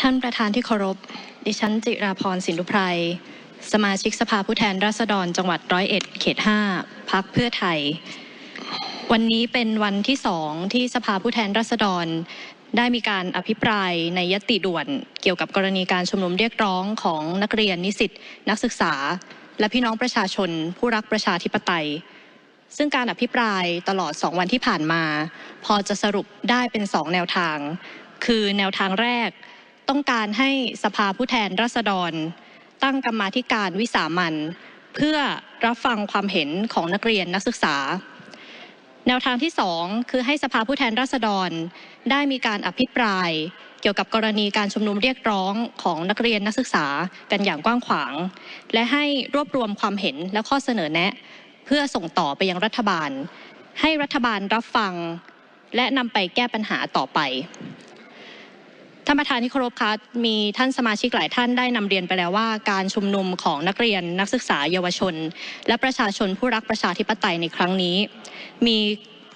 ท่านประธานที่เคารพ ดิฉันจิราพรสินุไพร สมาชิกสภาผู้แทนราษฎรจังหวัดร้อยเอ็ดเขต5พักเพื่อไทย วันนี้เป็นวันที่สองที่สภาผู้แทนราษฎร ได้มีการอภิปรายในยติด่วนเกี่ยวกับกรณีการชุมนุมเรียกร้องของนักเรียนนิสิตนักศึกษา และพี่น้องประชาชน ผู้รักประชาธิปไตยซึ่งการอภิปรายตลอด 2 วันที่ผ่านมา พอจะสรุปได้เป็น 2 แนวทาง คือแนวทางแรก ต้องการให้สภาผู้แทนราษฎรตั้งกรรมาธิการวิสามันเพื่อรับฟังความเห็นของนักเรียนนักศึกษา แนวทางที่ 2 คือให้สภาผู้แทนราษฎร ได้มีการอภิปราย เกี่ยวกับกรณีการชุมนุมเรียกร้องของนักเรียนนักศึกษากันอย่างกว้างขวาง และให้รวบรวมความเห็นและข้อเสนอแนะ เพื่อส่งต่อไปยังรัฐบาล ให้รัฐบาลรับฟัง และนำไปแก้ปัญหาต่อไป ท่านประธานที่เคารพคะมีท่านสมาชิกหลายท่านได้นำเรียนไปแล้วว่าการชุมนุมของนักเรียนนักศึกษาเยาวชน และประชาชนผู้รักประชาธิปไตยในครั้งนี้ มี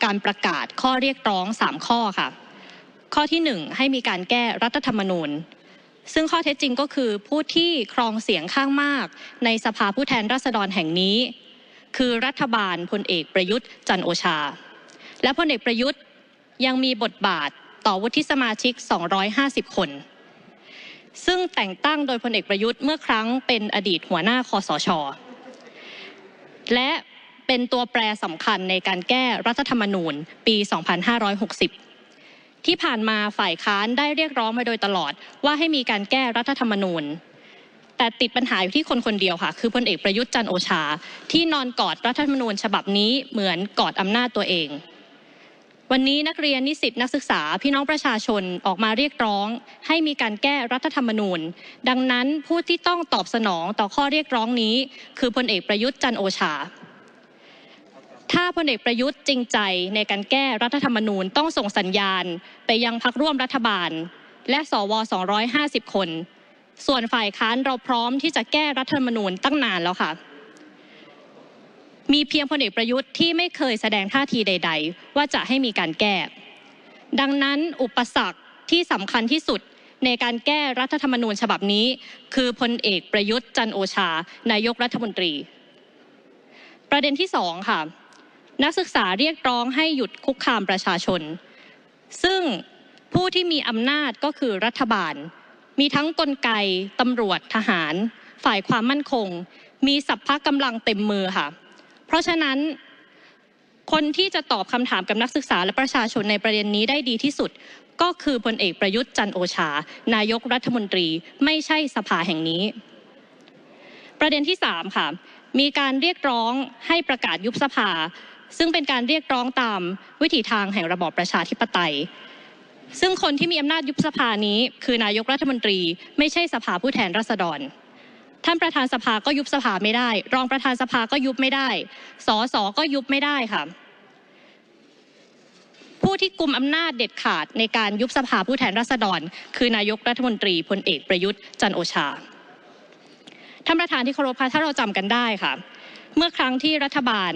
การประกาศข้อเรียกร้อง 3 ข้อค่ะ ข้อที่ 1 ให้มีการแก้รัฐธรรมนูญ ซึ่งข้อเท็จจริงก็คือผู้ที่ครองเสียงข้างมาก ในสภาผู้แทนราษฎรแห่งนี้ คือรัฐบาลพลเอกประยุทธ์จันโอชา และพลเอกประยุทธ์ยังมีบทบาท ต่อวุฒิสมาชิก 250 คน ซึ่งแต่งตั้งโดยพลเอกประยุทธ์เมื่อครั้งเป็นอดีตหัวหน้าคอสช และเป็นตัวแปรสำคัญในการแก้รัฐธรรมนูญปี 2560 ที่ผ่านมาฝ่ายค้านได้เรียกร้องมาโดยตลอดว่าให้มีการแก้รัฐธรรมนูญ แต่ติดปัญหาอยู่ที่คนคนเดียวค่ะ คือพลเอกประยุทธ์จันโอชา ที่นอนกอดรัฐธรรมนูญฉบับนี้เหมือนกอดอำนาจตัวเอง วันนี้นักเรียนนิสิตนักศึกษาพี่น้องประชาชนออกมาเรียกร้อง ให้มีการแก้รัฐธรรมนูญ ดังนั้นผู้ที่ต้องตอบสนองต่อข้อเรียกร้องนี้ คือพลเอกประยุทธ์จันโอชา ถ้าพลเอกประยุทธ์จริงใจในการแก้รัฐธรรมนูญต้องส่งสัญญาณ ไปยังพักร่วมรัฐบาล และสว 250 คน ส่วนฝ่ายค้านเราพร้อมที่จะแก้รัฐธรรมนูญตั้งนานแล้วค่ะ มีเพียงพลเอกประยุทธ์ที่ไม่เคยแสดงท่าทีใด ๆ ว่าจะให้มีการแก้ ดังนั้นอุปสรรคที่สำคัญที่สุดในการแก้รัฐธรรมนูญฉบับนี้ คือพลเอกประยุทธ์จันโอชา นายกรัฐมนตรี ประเด็นที่สองค่ะ นักศึกษาเรียกร้องให้หยุดคุกคามประชาชน ซึ่งผู้ที่มีอำนาจก็คือรัฐบาล มีทั้งกลไกตำรวจทหาร ฝ่ายความมั่นคง มีสัพพะกำลังเต็มมือค่ะ เพราะฉะนั้นคนที่จะตอบคำถามกับนักศึกษาและประชาชนในประเด็นนี้ได้ดีที่สุด ก็คือพลเอกประยุทธ์จันโอชา นายกรัฐมนตรีไม่ใช่สภาแห่งนี้ ประเด็นที่สามค่ะมีการเรียกร้องให้ประกาศยุบสภา ซึ่งเป็นการเรียกร้องตามวิถีทางแห่งระบอบประชาธิปไตย ซึ่งคนที่มีอำนาจยุบสภานี้ คือนายกรัฐมนตรี ไม่ใช่สภาผู้แทนราษฎร ท่านประธานสภาก็ยุบสภาไม่ได้ รองประธานสภาก็ยุบไม่ได้ สอสอก็ยุบไม่ได้ค่ะ ผู้ที่กลุมอำนาจเด็ดขาดในการยุบสภาผู้แทนราษฎร คือนายกรัฐมนตรีพลเอกประยุทธ์จันโอชา ท่านประธานที่เคารพคะถ้าเราจำกันได้ค่ะ เมื่อครั้งที่รัฐบาล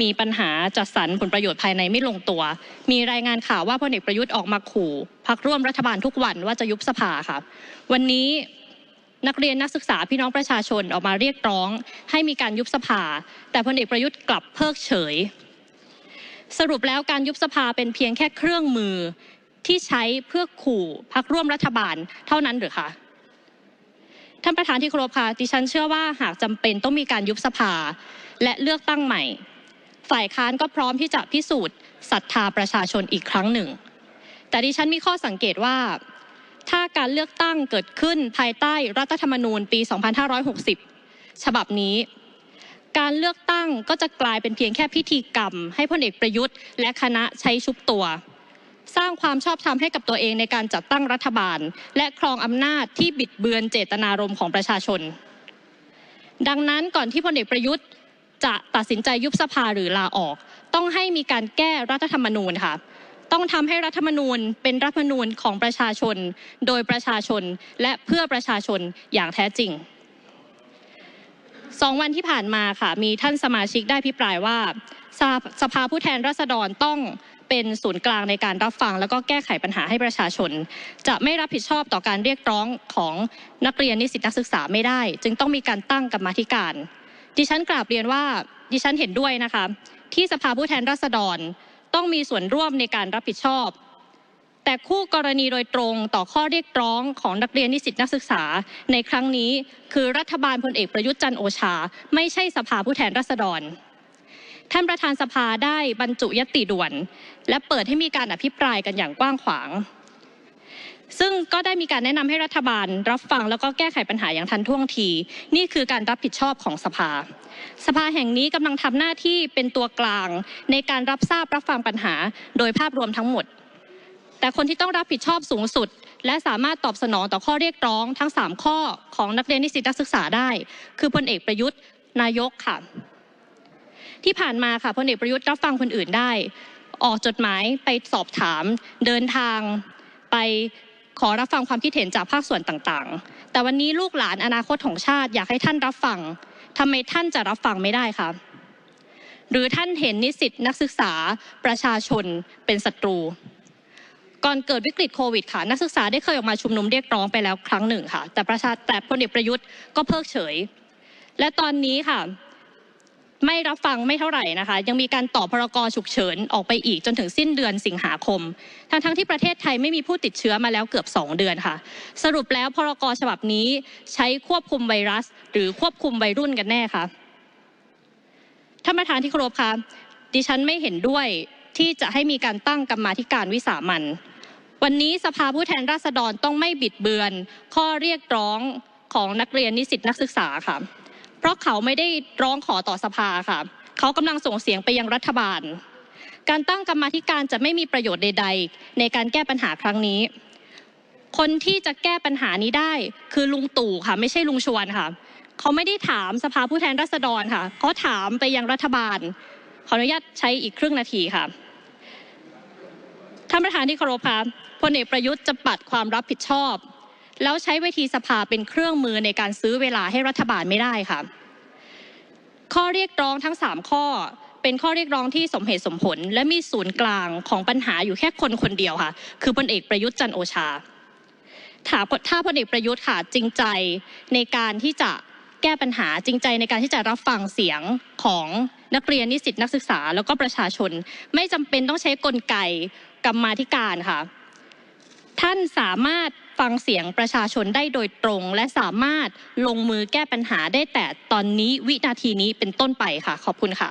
มีปัญหาจัดสรรผลประโยชน์ภายในไม่ลงตัว มีรายงานข่าวว่าพลเอกประยุทธ์ออกมาขู่พักร่วมรัฐบาลทุกวันว่าจะยุบสภาค่ะ วันนี้ นักเรียนนักศึกษาพี่น้องประชาชนออกมาเรียกร้อง ให้มีการยุบสภา แต่พลเอกประยุทธ์กลับเพิกเฉย สรุปแล้วการยุบสภาเป็นเพียงแค่เครื่องมือที่ใช้เพื่อขู่พักร่วมรัฐบาลเท่านั้นหรือคะท่านประธานที่เคารพค่ะดิฉันเชื่อว่าหากจำเป็นต้องมีการยุบสภา และเลือกตั้งใหม่ ฝ่ายค้านก็พร้อมที่จะพิสูจน์ศรัทธาประชาชนอีกครั้งหนึ่ง แต่ดิฉันมีข้อสังเกตว่า ถ้าการเลือกตั้งเกิดขึ้นภายใต้รัฐธรรมนูญปี 2560 ฉบับนี้ การเลือกตั้งก็จะกลายเป็นเพียงแค่พิธีกรรม ให้พลเอกประยุทธ์ และคณะใช้ชุบตัว สร้างความชอบธรรมให้กับตัวเองในการจัดตั้งรัฐบาล และครองอำนาจที่บิดเบือนเจตนารมณ์ของประชาชน ดังนั้นก่อนที่พลเอกประยุทธ์จะตัดสินใจยุบสภาหรือลาออก ต้องให้มีการแก้รัฐธรรมนูญค่ะ ต้องทำให้รัฐธรรมนูญเป็นรัฐธรรมนูญของประชาชนโดยประชาชนและเพื่อประชาชนอย่างแท้จริงสองวันที่ผ่านมาค่ะมีท่านสมาชิกได้พิปรายว่าสภาสภาผู้แทนราษฎรต้องเป็นศูนย์กลางในการรับฟัง แล้วก็แก้ไขปัญหาให้ประชาชน จะไม่รับผิดชอบต่อการเรียกร้องของนักเรียนนิสิตนักศึกษาไม่ได้ จึงต้องมีการตั้งกรรมาธิการ ดิฉันกราบเรียนว่าดิฉันเห็นด้วยนะคะที่สภาผู้แทนราษฎร ต้องมีส่วนร่วมในการรับผิดชอบแต่คู่กรณีโดยตรงต่อข้อเรียกร้องของนักเรียนนิสิตนักศึกษาในครั้งนี้คือรัฐบาลพลเอกประยุทธ์จันโอชา ไม่ใช่สภาผู้แทนราษฎร ท่านประธานสภาได้บรรจุยติด่วน และเปิดให้มีการอภิปรายกันอย่างกว้างขวาง ซึ่งก็ได้มีการแนะนำให้รัฐบาล รับฟังแล้วก็แก้ไขปัญหาอย่างทันท่วงที นี่คือการรับผิดชอบของสภา สภาแห่งนี้กำลังทำหน้าที่เป็นตัวกลาง ในการรับทราบรับฟังปัญหา โดยภาพรวมทั้งหมด แต่คนที่ต้องรับผิดชอบสูงสุด และสามารถตอบสนองต่อข้อเรียกร้องทั้ง 3 ข้อของนักเรียนนิสิตนักศึกษาได้ คือพลเอกประยุทธ์นายกค่ะ ที่ผ่านมาค่ะพลเอกประยุทธ์รับฟังคนอื่นได้ ออกจดหมายไปสอบถาม เดินทางไป ขอรับฟังความคิดเห็นจากภาคส่วนต่างๆ แต่วันนี้ลูกหลานอนาคตของชาติอยากให้ท่านรับฟังทำไมท่านจะรับฟังไม่ได้คะหรือท่านเห็นนิสิตนักศึกษาประชาชนเป็นศัตรู ก่อนเกิดวิกฤตโควิดค่ะ นักศึกษาได้เคยออกมาชุมนุมเรียกร้องไปแล้วครั้งหนึ่งค่ะ แต่ประชาแต่พลเอกประยุทธ์ก็เพิกเฉย และตอนนี้ค่ะ ไม่รับฟังไม่เท่าไหร่นะคะ ยังมีการต่อพรกฉุกเฉินออกไปอีกจนถึงสิ้นเดือนสิงหาคม ทั้งทั้งที่ประเทศไทยไม่มีผู้ติดเชื้อมาแล้วเกือบ 2 เดือนค่ะ สรุปแล้วพรกฉบับนี้ใช้ควบคุมไวรัส หรือควบคุมวัยรุ่นกันแน่คะท่านประธานที่เคารพคะดิฉันไม่เห็นด้วยที่จะให้มีการตั้งกรรมาธิการวิสามันวันนี้สภาผู้แทนราษฎรต้องไม่บิดเบือน ข้อเรียกร้องของนักเรียนนิสิตนักศึกษาค่ะ เพราะเขาไม่ได้ร้องขอต่อสภาค่ะเขากำลังส่งเสียงไปยังรัฐบาล การตั้งกรรมธิการจะไม่มีประโยชน์ใด ๆ ในการแก้ปัญหาครั้งนี้ คนที่จะแก้ปัญหานี้ได้คือลุงตู่ค่ะ ไม่ใช่ลุงชวนค่ะเขาไม่ได้ถามสภาผู้แทนราษฎรค่ะเขาถามไปยังรัฐบาล ขออนุญาตใช้อีกครึ่งนาทีค่ะท่านประธานที่เคารพค่ะพลเอกประยุทธ์จะปัดความรับผิดชอบ แล้วใช้เวทีสภาเป็นเครื่องมือในการซื้อเวลาให้รัฐบาลไม่ได้ค่ะ ข้อเรียกร้องทั้ง 3 ข้อเป็นข้อเรียกร้องที่สมเหตุสมผล และมีศูนย์กลางของปัญหาอยู่แค่คนคนเดียวค่ะ คือพลเอกประยุทธ์จันโอชาถ้าถ้าพลเอกประยุทธ์ค่ะจริงใจในการที่จะแก้ปัญหาจริงใจในการที่จะรับฟังเสียงของนักเรียนนิสิตนักศึกษา แล้วก็ประชาชน ไม่จำเป็นต้องใช้กลไกกรรมาธิการค่ะ ท่านสามารถ ฟังเสียงประชาชนได้โดยตรง และสามารถลงมือแก้ปัญหาได้แต่ตอนนี้วินาทีนี้เป็นต้นไปค่ะขอบคุณค่ะ